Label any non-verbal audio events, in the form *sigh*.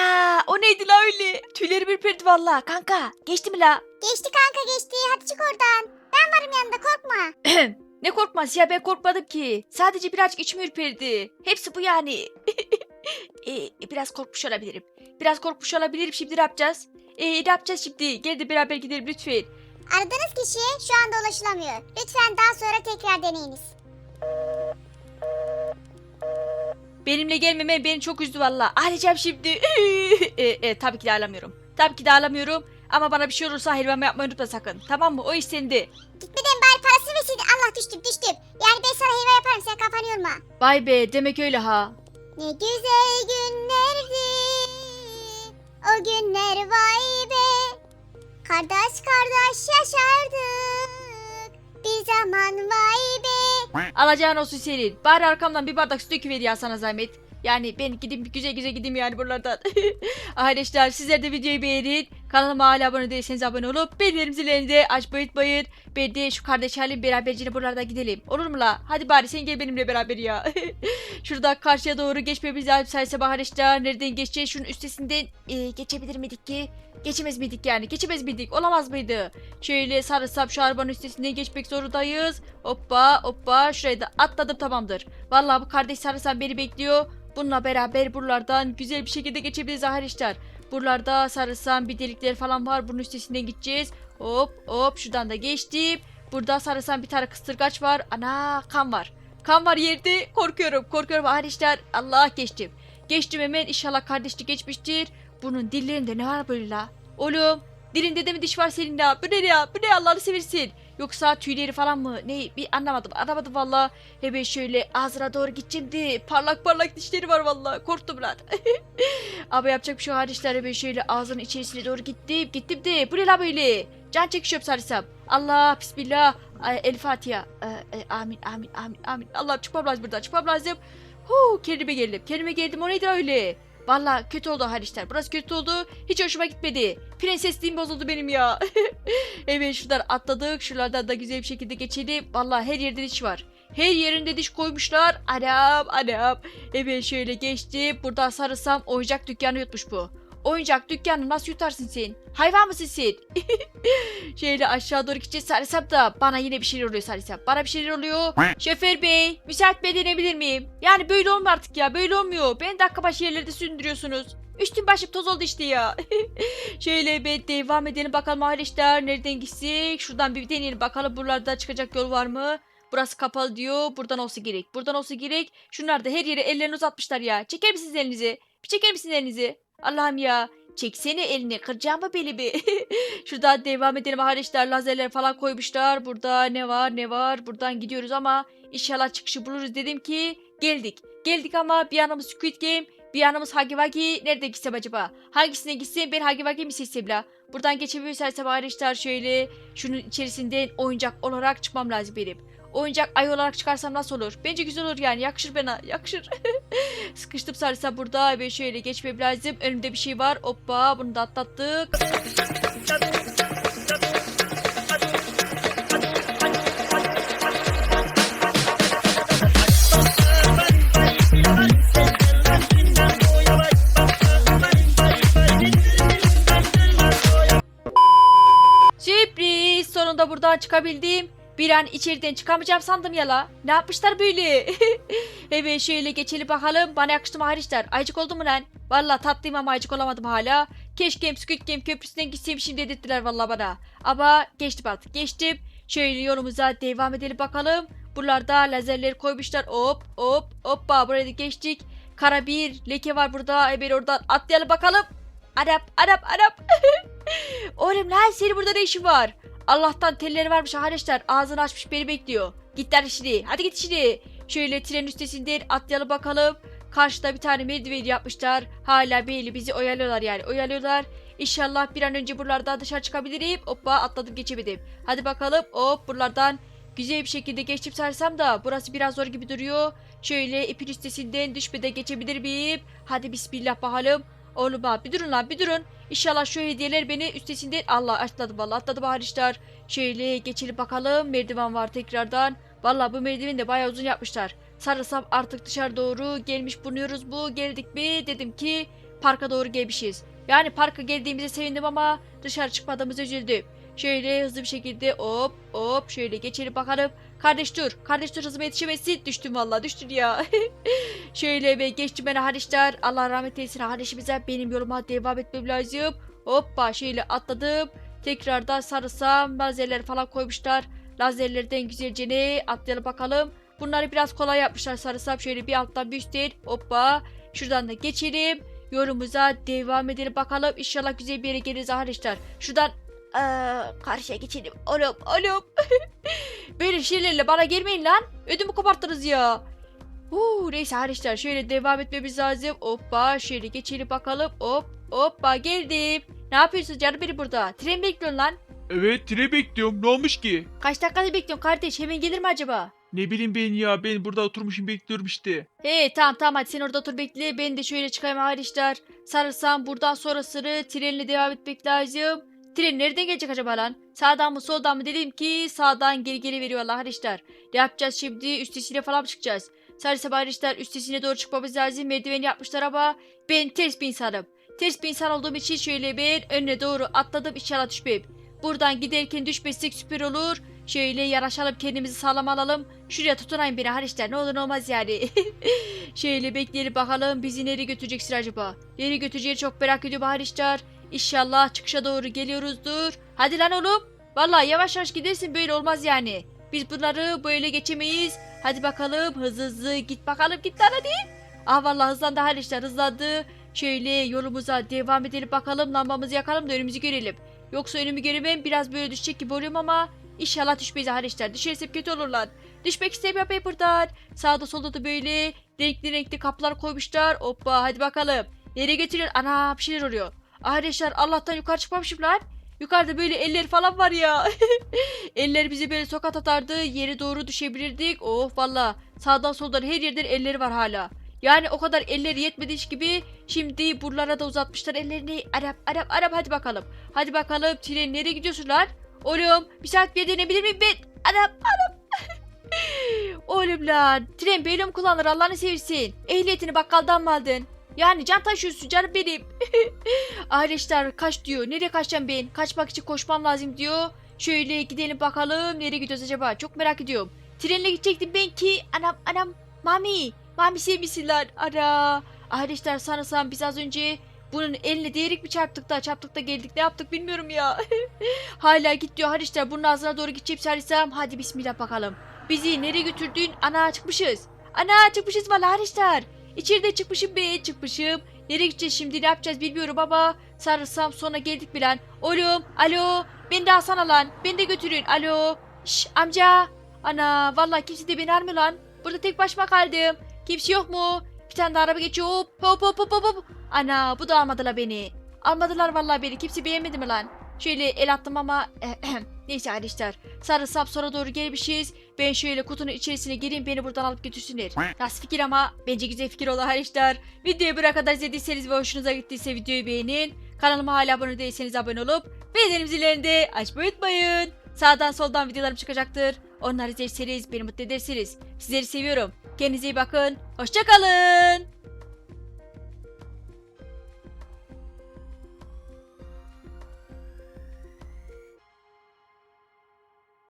Ana o neydi la öyle? Tüyleri ürperdi valla kanka. Geçti mi la? Geçti kanka geçti. Hadi çık oradan. Ben varım yanında korkma. *clears throat* ne korkmaz ya ben korkmadım ki. Sadece birazcık içim ürperdi. Hepsi bu yani. *laughs* e, biraz korkmuş olabilirim. Biraz korkmuş olabilirim şimdi ne yapacağız? E, ne yapacağız şimdi? Gel de beraber gidelim lütfen. Aradığınız kişi şu anda ulaşılamıyor. Lütfen daha sonra tekrar deneyiniz. Benimle gelmeme beni çok üzdü valla. Ağlayacağım şimdi. *laughs* e, e, tabii ki de ağlamıyorum. Tabii ki de ağlamıyorum. Ama bana bir şey olursa helvamı yapmayı unutma sakın. Tamam mı? O iş sende. Gitmeden bari parası verseydin. Allah düştüm düştüm. Yani ben sana helva yaparım sen kafanı yorma. Vay be demek öyle ha. Ne güzel günlerdi. O günler vay be. Kardeş kardeş yaşardık. Bir zaman be. Alacağın olsun senin. Bari arkamdan bir bardak su döküver ya zahmet. Yani ben bir güzel güzel gideyim yani buralardan. *laughs* Arkadaşlar sizler de videoyu beğenin. Kanalıma hala abone değilseniz abone olup bildirim zilini de açmayı unutmayın. Ben de şu kardeş halim beraberce buralarda gidelim. Olur mu la? Hadi bari sen gel benimle beraber ya. *laughs* Şurada karşıya doğru geçmemiz lazım say sabah arkadaşlar. Nereden geçeceğiz? Şunun üstesinden e, geçebilir miydik ki? Geçemez miydik yani? Geçemez miydik? Olamaz mıydı? Şöyle sarılsam şu arabanın üstesinden geçmek zorundayız. Hoppa hoppa şurayı da atladım tamamdır. Vallahi bu kardeş sarılsam beni bekliyor. Bununla beraber buralardan güzel bir şekilde geçebiliriz arkadaşlar. Buralarda sarılsam bir delikler falan var. Bunun üstesinden gideceğiz. Hop hop şuradan da geçtim. Burada sarılsam bir tane kıstırgaç var. Ana kan var. Kan var yerde. Korkuyorum korkuyorum arkadaşlar. Allah geçtim. Geçtim hemen inşallah kardeşlik geçmiştir. Bunun dillerinde ne var böyle la? Oğlum dilinde de mi diş var senin ya? Bu ne ya? Bu ne Allah'ını seversin? Yoksa tüyleri falan mı? Ne? Bir anlamadım. Anlamadım valla. Hemen şöyle ağzına doğru gideceğim de parlak parlak dişleri var valla. Korktum lan. *laughs* Ama yapacak bir şey arkadaşlar. Hemen şöyle ağzının içerisine doğru gittim. Gittim de. Bu ne la böyle? Can çekişiyorum sarısam. Allah bismillah. El Fatiha. Ee, e, amin amin amin amin. Allah çıkmam lazım buradan. Çıkmam lazım. Huu kendime geldim. Kendime geldim. O neydi öyle? Valla kötü oldu arkadaşlar. Burası kötü oldu. Hiç hoşuma gitmedi. Prensesliğim bozuldu benim ya. *laughs* evet şuradan atladık. Şuralardan da güzel bir şekilde geçelim. Valla her yerde diş var. Her yerinde diş koymuşlar. Anam anam. Evet şöyle geçtim. Burada sarılsam oyuncak dükkanı yutmuş bu. Oyuncak dükkanı nasıl yutarsın sen? Hayvan mısın sen? *laughs* şöyle aşağı doğru gideceğiz sarılsam da bana yine bir şeyler oluyor sarılsam. Bana bir şeyler oluyor. Şoför bey müsait bey denebilir miyim? Yani böyle olmuyor artık ya böyle olmuyor. Ben dakika başı yerlerde sündürüyorsunuz. Üstüm başım toz oldu işte ya. *laughs* Şöyle bir devam edelim bakalım arkadaşlar. Nereden gitsek? Şuradan bir deneyelim bakalım buralarda çıkacak yol var mı? Burası kapalı diyor. Buradan olsa gerek. Buradan olsa gerek. Şunlar da her yere ellerini uzatmışlar ya. Çeker misiniz elinizi? Bir çeker misiniz elinizi? Allah'ım ya. Çeksene elini. Kıracağım mı belimi? *laughs* Şuradan devam edelim arkadaşlar. Lazerler falan koymuşlar. Burada ne var ne var. Buradan gidiyoruz ama inşallah çıkışı buluruz dedim ki geldik. Geldik ama bir yanımız Squid Game bir yanımız Hagi. Nerede gitsem acaba? Hangisine gitsem ben Hagi Wagi mi seçsem la? Buradan geçebilirsem arkadaşlar şöyle şunun içerisinden oyuncak olarak çıkmam lazım benim. Oyuncak ay olarak çıkarsam nasıl olur? Bence güzel olur yani. Yakışır bana. Yakışır. *laughs* Sıkıştım sarısa burada ve şöyle geçmem lazım. Önümde bir şey var. Hoppa bunu da atlattık. Sürpriz! Sonunda buradan çıkabildim. Bir an içeriden çıkamayacağım sandım ya la. Ne yapmışlar böyle? *laughs* evet şöyle geçelim bakalım. Bana yakıştı mı arkadaşlar? Ayıcık oldu mu lan? Valla tatlıyım ama ayıcık olamadım hala. Keşke Squid Game köprüsünden gitsem şimdi dedirttiler valla bana. Ama geçtim artık geçtim. Şöyle yolumuza devam edelim bakalım. Buralarda lazerleri koymuşlar. Hop hop hoppa buraya da geçtik. Kara bir leke var burada. Hemen oradan atlayalım bakalım. Arap Arap Arap. *laughs* Oğlum lan senin burada ne işin var? Allah'tan telleri varmış arkadaşlar. Ağzını açmış beni bekliyor. Git lan şimdi. Hadi git şimdi. Şöyle tren üstesinden atlayalım bakalım. Karşıda bir tane merdiven yapmışlar. Hala belli bizi oyalıyorlar yani. Oyalıyorlar. İnşallah bir an önce buralardan dışarı çıkabilirim. Hoppa atladım geçemedim. Hadi bakalım. Hop buralardan güzel bir şekilde geçtim sarsam da burası biraz zor gibi duruyor. Şöyle ipin üstesinden düşmeden geçebilir miyim? Hadi bismillah bakalım. Oğlum ha bir durun lan bir durun. İnşallah şu hediyeler beni üstesinden Allah atladım valla atladım arkadaşlar. Şöyle geçelim bakalım merdiven var tekrardan. Valla bu merdiveni de bayağı uzun yapmışlar. Sarısam artık dışarı doğru gelmiş bulunuyoruz bu. Geldik mi dedim ki parka doğru gelmişiz. Yani parka geldiğimize sevindim ama dışarı çıkmadığımıza üzüldüm. Şöyle hızlı bir şekilde hop hop şöyle geçelim bakalım. Kardeş dur. Kardeş dur hızıma yetişemezsin. Düştüm vallahi düştün ya. *laughs* şöyle ve geçtim ben Hariçler. Allah rahmet eylesin Hariç'imize benim yoluma devam etmem lazım. Hoppa şöyle atladım. Tekrardan sarısam lazerler falan koymuşlar. Lazerlerden güzelce ne atlayalım bakalım. Bunları biraz kolay yapmışlar sarısam. Şöyle bir alttan bir üstten hoppa. Şuradan da geçelim. Yolumuza devam edelim bakalım. İnşallah güzel bir yere geliriz arkadaşlar. Şuradan eee, karşıya geçelim. Oğlum oğlum. *laughs* Böyle şeylerle bana girmeyin lan. Ödümü koparttınız ya. Huu, neyse arkadaşlar şöyle devam etmemiz lazım. Hoppa şöyle geçelim bakalım. Hop hoppa geldim. Ne yapıyorsun canım beni burada? Tren bekliyorsun lan. Evet tire bekliyorum. Ne olmuş ki? Kaç dakikada bekliyorsun kardeş? Hemen gelir mi acaba? Ne bileyim ben ya. Ben burada oturmuşum bekliyorum işte. Hey tamam tamam hadi sen orada otur bekle. Ben de şöyle çıkayım arkadaşlar. Sarılsam buradan sonrasını trenle devam etmek lazım. Tren nereden gelecek acaba lan? Sağdan mı soldan mı dedim ki sağdan geri geri veriyorlar arkadaşlar. Ne yapacağız şimdi? Üstesiyle falan mı çıkacağız? Sarısa arkadaşlar üstesine doğru çıkmamız lazım. Merdiven yapmışlar ama ben ters bir insanım. Ters bir insan olduğum için şöyle ben önüne doğru atladım inşallah düşmeyeyim. Buradan giderken düşmezsek süper olur. Şöyle yaraşalım kendimizi sağlam alalım. Şuraya tutunayım beni Hariçler ne olur ne olmaz yani. *laughs* Şöyle bekleyelim bakalım bizi nereye götüreceksin acaba? Nereye götüreceğini çok merak ediyorum Hariçler. İnşallah çıkışa doğru geliyoruzdur. Hadi lan oğlum. Vallahi yavaş yavaş gidersin böyle olmaz yani. Biz bunları böyle geçemeyiz. Hadi bakalım hızlı hızlı git bakalım git lan hadi. Ah vallahi hızlandı Hariçler hızlandı. Şöyle yolumuza devam edelim bakalım lambamızı yakalım da önümüzü görelim. Yoksa önümü göremem biraz böyle düşecek gibi oluyorum ama inşallah düşmeyiz Hariçler. Düşersem kötü olurlar. Düşmek istemiyorum ben buradan. Sağda solda da böyle renkli renkli kaplar koymuşlar. Hoppa hadi bakalım. Nereye götürüyor? Ana bir şeyler oluyor. Arkadaşlar Allah'tan yukarı çıkmamışım lan. Yukarıda böyle eller falan var ya. *laughs* eller bizi böyle sokat atardı. Yere doğru düşebilirdik. Oh valla. Sağdan soldan her yerden elleri var hala. Yani o kadar elleri yetmedi iş gibi. Şimdi buralara da uzatmışlar ellerini. Arap Arap Arap hadi bakalım. Hadi bakalım tren nereye gidiyorsun lan? Oğlum bir saat bir denebilir miyim ben? Arap Arap. *laughs* Oğlum lan tren böyle mi kullanır Allah'ını seversin. Ehliyetini bakkaldan mı aldın? Yani can taşıyorsun canım benim. *laughs* Arkadaşlar kaç diyor. Nereye kaçacağım ben? Kaçmak için koşmam lazım diyor. Şöyle gidelim bakalım. Nereye gidiyoruz acaba? Çok merak ediyorum. Trenle gidecektim ben ki. Anam anam. Mami. Mami sevmişsin lan. Ara. Arkadaşlar sanırsam biz az önce bunun eline değerek mi çarptık da çarptık da geldik ne yaptık bilmiyorum ya. *laughs* Hala git diyor arkadaşlar bunun ağzına doğru gideceğim sanırsam. Hadi bismillah bakalım. Bizi nereye götürdün? Ana çıkmışız. Ana çıkmışız valla arkadaşlar. İçeride çıkmışım be çıkmışım. Nereye gideceğiz şimdi ne yapacağız bilmiyorum ama sarılsam sonra geldik bilen. Oğlum alo beni de alsana lan beni de götürün alo. Şş amca. Ana vallahi kimse de beni almıyor lan. Burada tek başıma kaldım. Kimse yok mu? Bir tane de araba geçiyor hop hop hop hop hop. Ana bu da almadılar beni. Almadılar vallahi beni kimse beğenmedi mi lan? Şöyle el attım ama *clears throat* neyse arkadaşlar. Sarı sap sonra doğru gelmişiz. Ben şöyle kutunun içerisine gireyim beni buradan alıp götürsünler. Nasıl fikir ama bence güzel fikir oldu arkadaşlar. Videoyu buraya kadar izlediyseniz ve hoşunuza gittiyse videoyu beğenin. Kanalıma hala abone değilseniz abone olup bildirim zillerini de açmayı unutmayın. Sağdan soldan videolarım çıkacaktır. Onları izlerseniz beni mutlu edersiniz. Sizleri seviyorum. Kendinize iyi bakın. Hoşçakalın.